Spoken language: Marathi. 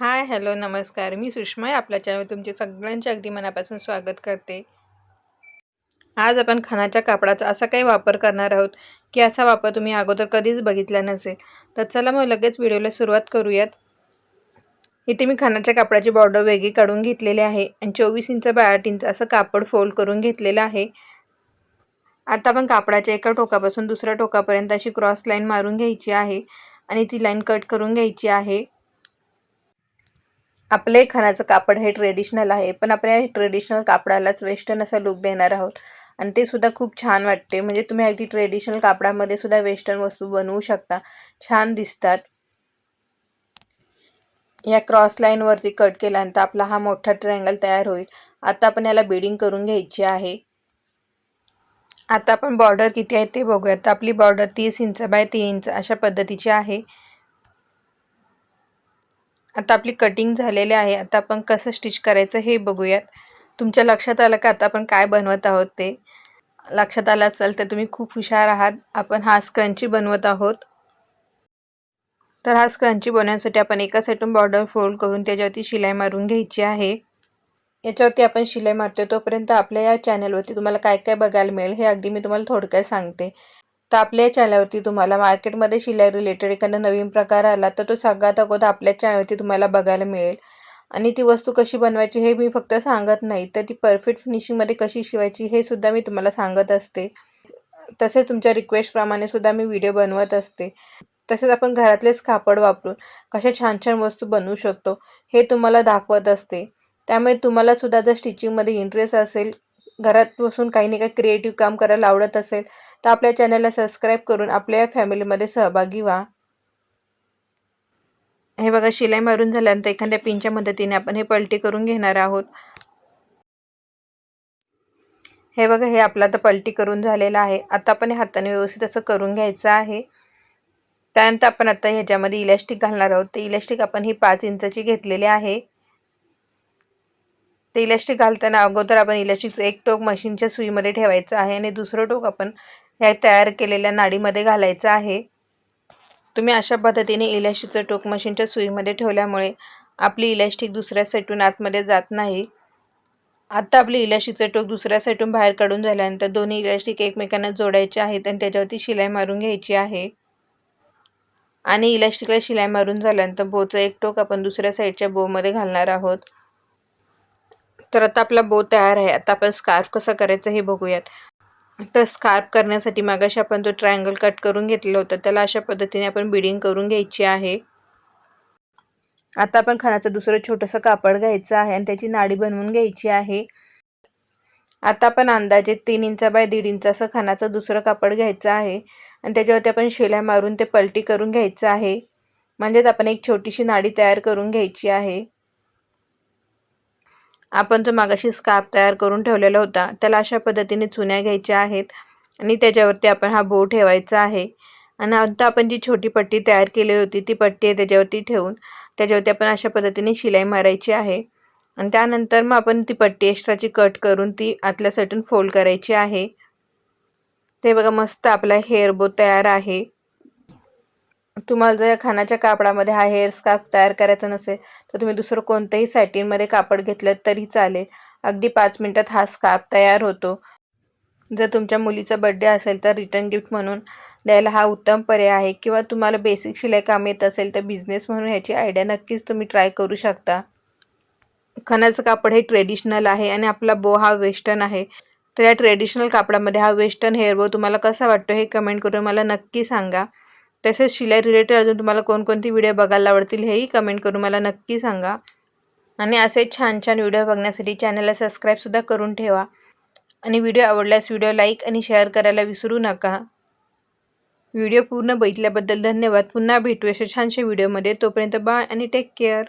हाय हॅलो नमस्कार. मी सुषमा आहे. आपल्या चॅनल तुमचे सगळ्यांचे अगदी मनापासून स्वागत करते. आज आपण खानाच्या कापडाचा असा काही वापर करणार आहोत की असा वापर तुम्ही अगोदर कधीच बघितला नसेल. तर चला मग लगेच व्हिडिओला सुरुवात करूयात. इथे मी खानाच्या कापडाची बॉर्डर वेगळी काढून घेतलेली आहे आणि चोवीस इंच बाय आठ इंच असं कापड फोल्ड करून घेतलेलं आहे. आता आपण कापडाच्या एका टोकापासून दुसऱ्या टोकापर्यंत अशी क्रॉस लाईन मारून घ्यायची आहे आणि ती लाईन कट करून घ्यायची आहे. आपले खानाचं कापड हे ट्रेडिशनल आहे पण आपण या ट्रेडिशनल कापडालाच वेस्टर्न असा लुक देणार आहोत. आणि ते सुद्धा खूप छान वाटते. म्हणजे तुम्ही अगदी ट्रेडिशनल कापडामध्ये सुद्धा वेस्टर्न वस्तू बनवू शकता. छान दिसतात. या क्रॉस लाईनवरती कट केल्यानंतर आपला हा मोठा ट्रायंगल तयार होईल. आता आपण याला बिडिंग करून घ्यायची आहे. आता आपण बॉर्डर किती आहे ते बघूयात. आपली बॉर्डर तीस इंच बाय तीन इंच अशा पद्धतीची आहे. आता आपली कटिंग झालेली आहे. आता आपण कसं स्टिच करायचं हे बघूयात. तुमच्या लक्षात आलं का? आता आपण काय बनवत आहोत ते? लक्षात आलं असेल तर तुम्ही खूप हुशार आहात. आपण हा स्क्रंची बनवत आहोत. तर हा स्क्रंची बनवण्यासाठी आपण एका साईडून बॉर्डर फोल्ड करून त्याच्यावरती शिलाई मारून घ्यायची आहे. याच्यावरती आपण शिलाई मारतो तोपर्यंत आपल्या या चॅनलवरती तुम्हाला काय काय बघायला मिळेल हे अगदी मी तुम्हाला थोडक्यात सांगते. तर आपल्या चॅनलवरती तुम्हाला मार्केटमध्ये शिलाई रिलेटेड एखादा नवीन प्रकार आला तर तो सगळ्यात अगोदर आपल्या चॅनलवरती तुम्हाला बघायला मिळेल. आणि ती वस्तू कशी बनवायची हे मी फक्त सांगत नाही तर ती परफेक्ट फिनिशिंगमध्ये कशी शिवायची हे सुद्धा मी तुम्हाला सांगत असते. तसेच तुमच्या रिक्वेस्टप्रमाणे सुद्धा मी व्हिडिओ बनवत असते. तसेच आपण घरातलेच कापड वापरून कशा छान छान वस्तू बनवू शकतो हे तुम्हाला दाखवत असते. त्यामुळे तुम्हाला सुद्धा जर स्टिचिंगमध्ये इंटरेस्ट असेल घरात बसून काही नाही काही क्रिएटिव्ह काम करायला आवडत असेल तर आपल्या चॅनलला सबस्क्राईब करून आपल्या फॅमिलीमध्ये सहभागी व्हा. हे बघा शिलाई मारून झाल्यानंतर एखाद्या पिनच्या मदतीने आपण हे पलटी करून घेणार आहोत. हे बघा हे आपला आता पलटी करून झालेलं आहे. आता आपण हे हाताने व्यवस्थित असं करून घ्यायचं आहे. त्यानंतर आपण आता ह्याच्यामध्ये इलॅस्टिक घालणार आहोत. ते इलॅस्टिक आपण ही पाच इंचाची घेतलेली आहे. ते इलॅस्टिक घालताना अगोदर आपण इलॅस्टिकचं एक टोक मशीनच्या सुईमध्ये ठेवायचं आहे आणि दुसरं टोक आपण ह्या तयार केलेल्या नाडीमध्ये घालायचं आहे. तुम्ही अशा पद्धतीने इलॅस्टिकचं टोक मशीनच्या सुईमध्ये ठेवल्यामुळे आपली इलॅस्टिक दुसऱ्या साईडून आतमध्ये जात नाही. आत्ता आपली इलॅस्टिकचं टोक दुसऱ्या साईटून बाहेर काढून झाल्यानंतर दोन्ही इलॅस्टिक एकमेकांना जोडायचे आहेत आणि त्याच्यावरती शिलाई मारून घ्यायची आहे. आणि इलॅस्टिकला शिलाई मारून झाल्यानंतर बोचं एक टोक आपण दुसऱ्या साईडच्या बोमध्ये घालणार आहोत. तर आता आपला बो तयार आहे. आता आपण स्कार्फ कसं करायचं हे बघूयात. तर स्कार्फ करण्यासाठी मागाशी आपण जो ट्रायंगल कट करून घेतलेला होता. त्याला अशा पद्धतीने आपण बिडिंग करून घ्यायची आहे. आता आपण खणाचं दुसरं छोटंसं कापड घ्यायचं आहे आणि त्याची नाडी बनवून घ्यायची आहे. आता आपण अंदाजे तीन इंचा बाय दीड इंच असं खणाचं दुसरं कापड घ्यायचं आहे. आणि त्याच्यावरती आपण शेल्या मारून ते पलटी करून घ्यायचं आहे. म्हणजेच आपण एक छोटीशी नाडी तयार करून घ्यायची आहे. आपण जो मागाशी स्कार्फ तयार करून ठेवलेला होता त्याला अशा पद्धतीने चुन्या घ्यायच्या आहेत आणि त्याच्यावरती आपण हा बो ठेवायचा आहे. आणि आता आपण जी छोटी पट्टी तयार केलेली होती ती पट्टी आहे त्याच्यावरती ठेवून त्याच्यावरती आपण अशा पद्धतीने शिलाई मारायची आहे. आणि त्यानंतर मग आपण ती पट्टी एक्स्ट्राची कट करून ती आतल्या साईडून फोल्ड करायची आहे. ते बघा मस्त आपला हेअर बो तयार आहे. तुम्हाला जर खानाच्या कापडामध्ये हा हेअर स्कार्फ तयार करायचा नसेल तर तुम्ही दुसरं कोणतंही सॅटिनमध्ये कापड घेतलं तरी चालेल. अगदी पाच मिनटात हा स्कार्फ तयार होतो. जर तुमच्या मुलीचा बड्डे असेल तर रिटर्न गिफ्ट म्हणून द्यायला हा उत्तम पर्याय आहे. किंवा तुम्हाला बेसिक शिलाई काम येत असेल तर बिझनेस म्हणून ह्याची आयडिया नक्कीच तुम्ही ट्राय करू शकता. खणाचं कापड हे ट्रेडिशनल आहे आणि आपला बो हा वेस्टर्न आहे. तर या ट्रेडिशनल कापडामध्ये हा वेस्टर्न हेअर बो तुम्हाला कसा वाटतो हे कमेंट करून मला नक्की सांगा. तसेच शिलाई रिलेटेड अजून तुम्हाला कोणकोणती व्हिडिओ बघायला आवडतील हेही कमेंट करून मला नक्की सांगा. आणि असे छान छान व्हिडिओ बघण्यासाठी चॅनलला सबस्क्राईबसुद्धा करून ठेवा. आणि व्हिडिओ आवडल्यास व्हिडिओ लाईक आणि शेअर करायला विसरू नका. व्हिडिओ पूर्ण बघितल्याबद्दल धन्यवाद. पुन्हा भेटू अशा छानशा व्हिडिओमध्ये तोपर्यंत बाय आणि टेक केअर